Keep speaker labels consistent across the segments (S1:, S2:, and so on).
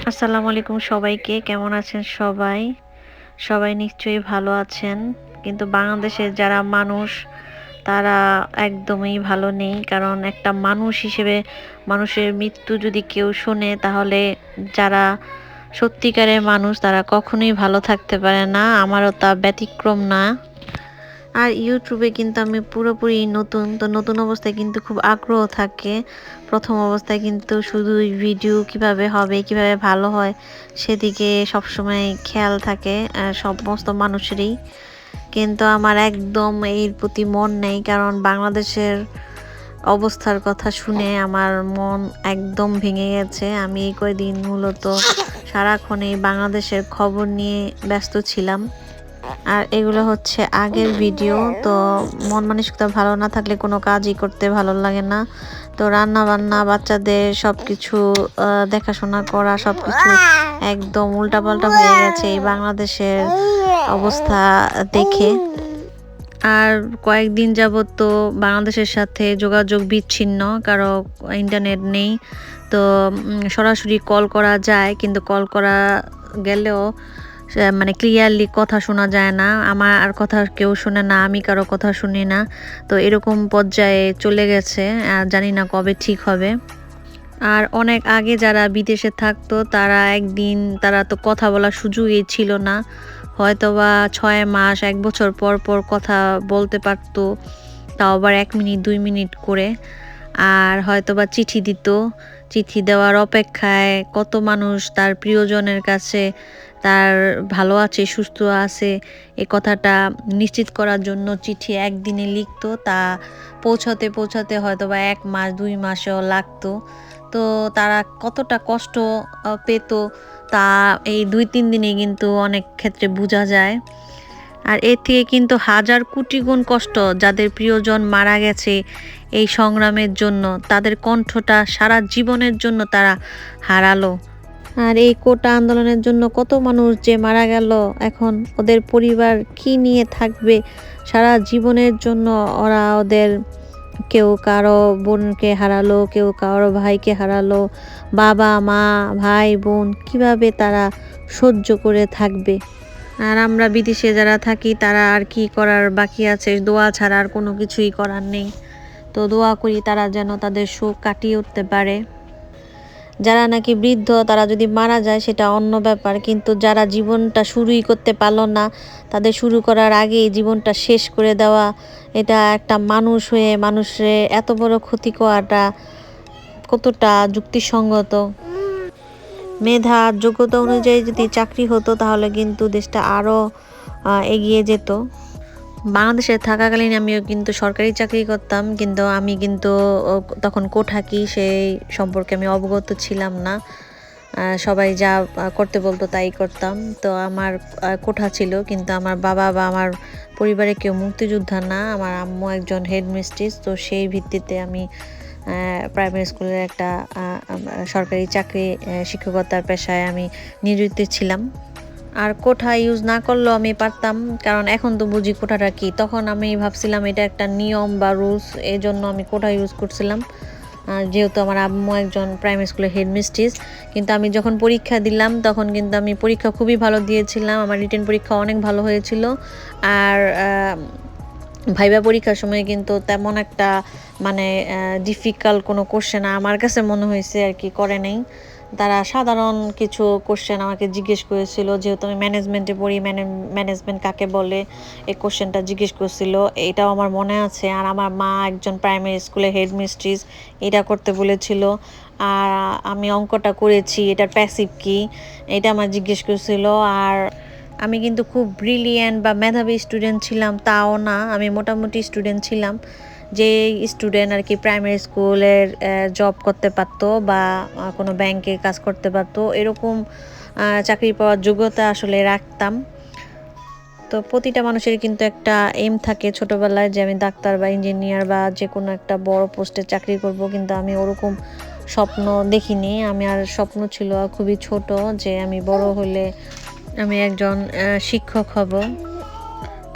S1: আসসালামু আলাইকুম সবাইকে, কেমন আছেন সবাই? সবাই নিশ্চয়ই ভালো আছেন, কিন্তু বাংলাদেশের যারা মানুষ, তারা একদমই ভালো নেই, কারণ একটা মানুষ হিসেবে মানুষের মৃত্যু যদি কেউ শোনে, তাহলে যারা সত্যিকারের মানুষ, তারা কখনোই ভালো থাকতে পারে না, আমারও তা ব্যতিক্রম না। আর ইউটিউবে কিন্তু আমি পুরোপুরি নতুন, তো নতুন অবস্থায় কিন্তু খুব আগ্রহ থাকে। প্রথম অবস্থায় কিন্তু শুধু ভিডিও কীভাবে হবে, কীভাবে ভালো হয়, সেদিকে সবসময় খেয়াল থাকে সমস্ত মানুষেরই। কিন্তু আমার একদম এর প্রতি মন নেই, কারণ বাংলাদেশের অবস্থার কথা শুনে আমার মন একদম ভেঙে গেছে। আমি এই কয়দিন মূলত সারাক্ষণ এই বাংলাদেশের খবর নিয়ে ব্যস্ত ছিলাম। আর এগুলো হচ্ছে আগের ভিডিও, তো মন মানসিকতা ভালো না থাকলে কোনো কাজই করতে ভালো লাগে না। তো রান্না বান্না বাচ্চাদের সব কিছু দেখাশোনা করা সব কিছু একদম উল্টাপাল্টা হয়ে গেছে এই বাংলাদেশের অবস্থা দেখে। আর কয়েকদিন যাবৎ তো বাংলাদেশের সাথে যোগাযোগ বিচ্ছিন্ন, কারও ইন্টারনেট নেই। তো সরাসরি কল করা যায়, কিন্তু কল করা গেলেও মানে ক্লিয়ারলি কথা শোনা যায় না, আমার আর কথা কেউ শুনে না, আমি কারও কথা শুনি না। তো এরকম পর্যায়ে চলে গেছে জানি না কবে ঠিক হবে। আর অনেক আগে যারা বিদেশে থাকতো, তারা একদিন, তারা তো কথা বলার সুযোগই ছিল না। হয়তো বা ছয় মাস, এক বছর পর পর কথা বলতে পারতো, তাও আবার এক মিনিট, দুই মিনিট করে। আর হয়তো বা চিঠি দিত চিঠি দেওয়ার অপেক্ষায় কত মানুষ তার প্রিয়জনের কাছে তার ভালো আছে, সুস্থ আছে, এ কথাটা নিশ্চিত করার জন্য চিঠি একদিনে লিখতো, তা পৌঁছাতে পৌঁছাতে হয়তো বা এক মাস, দুই মাসেও লাগতো। তো তারা কতটা কষ্ট পেত তা এই দুই, তিন দিনে কিন্তু অনেক ক্ষেত্রে বোঝা যায়। আর এর থেকে কিন্তু হাজার কোটি গুণ কষ্ট যাদের প্রিয়জন মারা গেছে এই সংগ্রামের জন্য, তাদের কণ্ঠটা সারা জীবনের জন্য তারা হারালো। আর এই কোটা আন্দোলনের জন্য কত মানুষ যে মারা গেল, এখন ওদের পরিবার কি নিয়ে থাকবে? সারা জীবনের জন্য ওরা ওদের কেউ কারও বোনকে হারালো, কেউ কারও ভাইকে হারালো, বাবা, মা, ভাই, বোন কীভাবে তারা সহ্য করে থাকবে? আর আমরা বিদেশে যারা থাকি, তারা আর কি করার বাকি আছে? দোয়া ছাড়া আর কোনো কিছুই করার নেই। তো দোয়া করি তারা যেন তাদের শোক কাটিয়ে উঠতে পারে। যারা নাকি বৃদ্ধ, তারা যদি মারা যায়, সেটা অন্য ব্যাপার। কিন্তু যারা জীবনটা শুরুই করতে পারল না, তাদের শুরু করার আগেই জীবনটা শেষ করে দেওয়া, এটা একটা মানুষ হয়ে মানুষের এত বড় ক্ষতি করাটা কতটা যুক্তিসঙ্গত। মেধা, যোগ্যতা অনুযায়ী যদি চাকরি হতো, তাহলে কিন্তু দেশটা আরও এগিয়ে যেত। বাংলাদেশে থাকাকালীন আমিও কিন্তু সরকারি চাকরি করতাম, কিন্তু আমি কিন্তু তখন কোঠাকি, সেই সম্পর্কে আমি অবগত ছিলাম না। সবাই যা করতে বলতো তাই করতাম। তো আমার কোঠা ছিল, কিন্তু আমার বাবা বা আমার পরিবারে কেউ মুক্তিযোদ্ধা না। আমার আম্মু একজন হেডমিস্ট্রিস, তো সেই ভিত্তিতে আমি প্রাইমারি স্কুলের একটা সরকারি চাকরি শিক্ষকতার পেশায় আমি নিয়োজিত ছিলাম। আর কোঠা ইউজ না করলেও আমি পারতাম, কারণ এখন তো বুঝি কোঠাটা কি। তখন আমি ভাবছিলাম এটা একটা নিয়ম বা রুলস এই জন্য আমি কোঠা ইউজ করছিলাম। যেহেতু আমার আম্মু একজন প্রাইমারি স্কুলের হেডমিস্ট্রিস কিন্তু আমি যখন পরীক্ষা দিলাম, তখন কিন্তু আমি পরীক্ষা খুবই ভালো দিয়েছিলাম। আমার রিটেন পরীক্ষা অনেক ভালো হয়েছিল। আর ভাইবা পরীক্ষার সময় কিন্তু তেমন একটা মানে ডিফিকাল্ট কোনো কোশ্চেন আমার কাছে মনে হয়েছে আর কি, করে নেই। তারা সাধারণ কিছু কোশ্চেন আমাকে জিজ্ঞেস করেছিল, যেহেতু আমি ম্যানেজমেন্টে পড়ি ম্যানে ম্যানেজমেন্ট কাকে বলে, এই কোশ্চেনটা জিজ্ঞেস করেছিল। এটাও আমার মনে আছে। আর আমার মা একজন প্রাইমারি স্কুলে হেড মিস্ট্রিস এটা করতে বলেছিল। আর আমি অঙ্কটা করেছি, এটার প্যাসিভ কি, এটা আমার জিজ্ঞেস করেছিল। আর আমি কিন্তু খুব ব্রিলিয়েন্ট বা মেধাবী স্টুডেন্ট ছিলাম, তাও না, আমি মোটামুটি স্টুডেন্ট ছিলাম। যে স্টুডেন্ট আর কি প্রাইমারি স্কুলের জব করতে পারতো বা কোনো ব্যাংকে কাজ করতে পারতো, এরকম চাকরি পাওয়ার যোগ্যতা আসলে রাখতাম। তো প্রতিটা মানুষের কিন্তু একটা এম থাকে ছোটোবেলায় যে আমি ডাক্তার বা ইঞ্জিনিয়ার বা যে কোনো একটা বড় পোস্টে চাকরি করব, কিন্তু আমি ওরকম স্বপ্ন দেখিনি। আমি আর স্বপ্ন ছিল খুবই ছোট যে আমি বড় হলে আমি একজন শিক্ষক হব।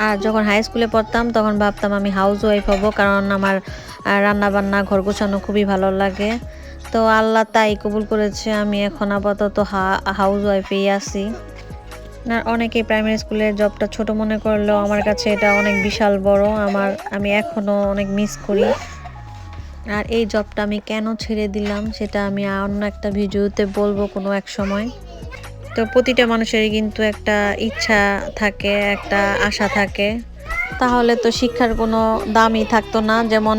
S1: আর যখন হাই স্কুলে পড়তাম, তখন ভাবতাম আমি হাউস ওয়াইফ হব, কারণ আমার রান্না বান্না ঘর গোছানো খুবই ভালো লাগে। তো আল্লাহ তাই কবুল করেছে, আমি এখন আপাতত হাউস ওয়াইফেই আছি। আর অনেকেই প্রাইমারি স্কুলের জবটা ছোট মনে করলেও আমার কাছে এটা অনেক বিশাল বড়। আমার, আমি এখনও অনেক মিস করি। আর এই জবটা আমি কেন ছেড়ে দিলাম, সেটা আমি অন্য একটা ভিডিওতে বলব কোনো এক সময়। তো প্রতিটা মানুষেরই কিন্তু একটা ইচ্ছা থাকে, একটা আশা থাকে। তাহলে তো শিক্ষার কোনো দামই থাকতো না। যেমন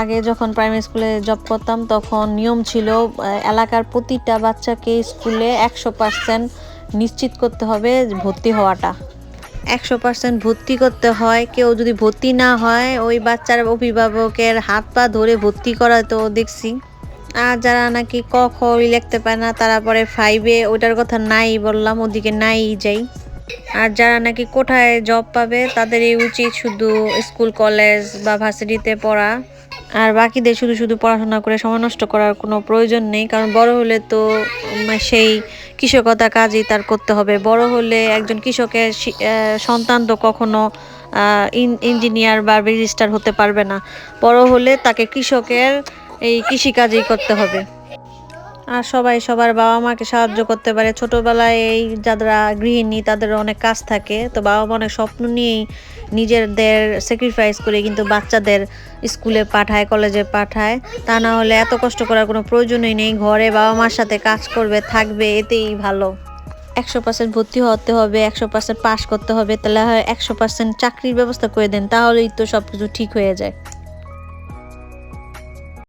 S1: আগে যখন প্রাইমারি স্কুলে জব করতাম, তখন নিয়ম ছিল এলাকার প্রতিটা বাচ্চাকে স্কুলে একশো পার্সেন্ট নিশ্চিত করতে হবে ভর্তি হওয়াটা। একশো পার্সেন্ট ভর্তি করতে হয়, কেউ যদি ভর্তি না হয়, ওই বাচ্চার অভিভাবকের হাত পা ধরে ভর্তি করা তো দেখছি। আর যারা নাকি ক, খ লিখতে পারে না, তারা পরে ফাইভে ওইটার কথা নাই বললাম, ওদিকে নাই যাই। আর যারা নাকি কোথায় জব পাবে, তাদেরই উচিত শুধু স্কুল কলেজ বা ভার্সিটিতে পড়া। আর বাকিদের শুধু শুধু পড়াশোনা করে সময় নষ্ট করার কোনো প্রয়োজন নেই, কারণ বড় হলে তো সেই কৃষকতা কাজই তার করতে হবে। বড় হলে একজন কৃষকের সন্তান তো কখনো ইঞ্জিনিয়ার বা রেজিস্টার হতে পারবে না। বড় হলে তাকে কৃষকের এই কৃষিকাজই করতে হবে। আর সবাই সবার বাবা মাকে সাহায্য করতে পারে। ছোটবেলায় এই যারা গৃহিণী, তাদের অনেক কাজ থাকে। তো বাবা মা অনেক স্বপ্ন নিয়েই নিজেদের স্যাক্রিফাইস করে কিন্তু বাচ্চাদের স্কুলে পাঠায় কলেজে পাঠায়। তা না হলে এত কষ্ট করার কোনো প্রয়োজনই নেই। ঘরে বাবা মার সাথে কাজ করবে, থাকবে, এতেই ভালো। একশো পার্সেন্ট ভর্তি হতে হবে, একশো পার্সেন্ট পাস করতে হবে। তাহলে একশো পার্সেন্ট চাকরির ব্যবস্থা করে দেন, তাহলেই তো সব কিছু ঠিক হয়ে যায়।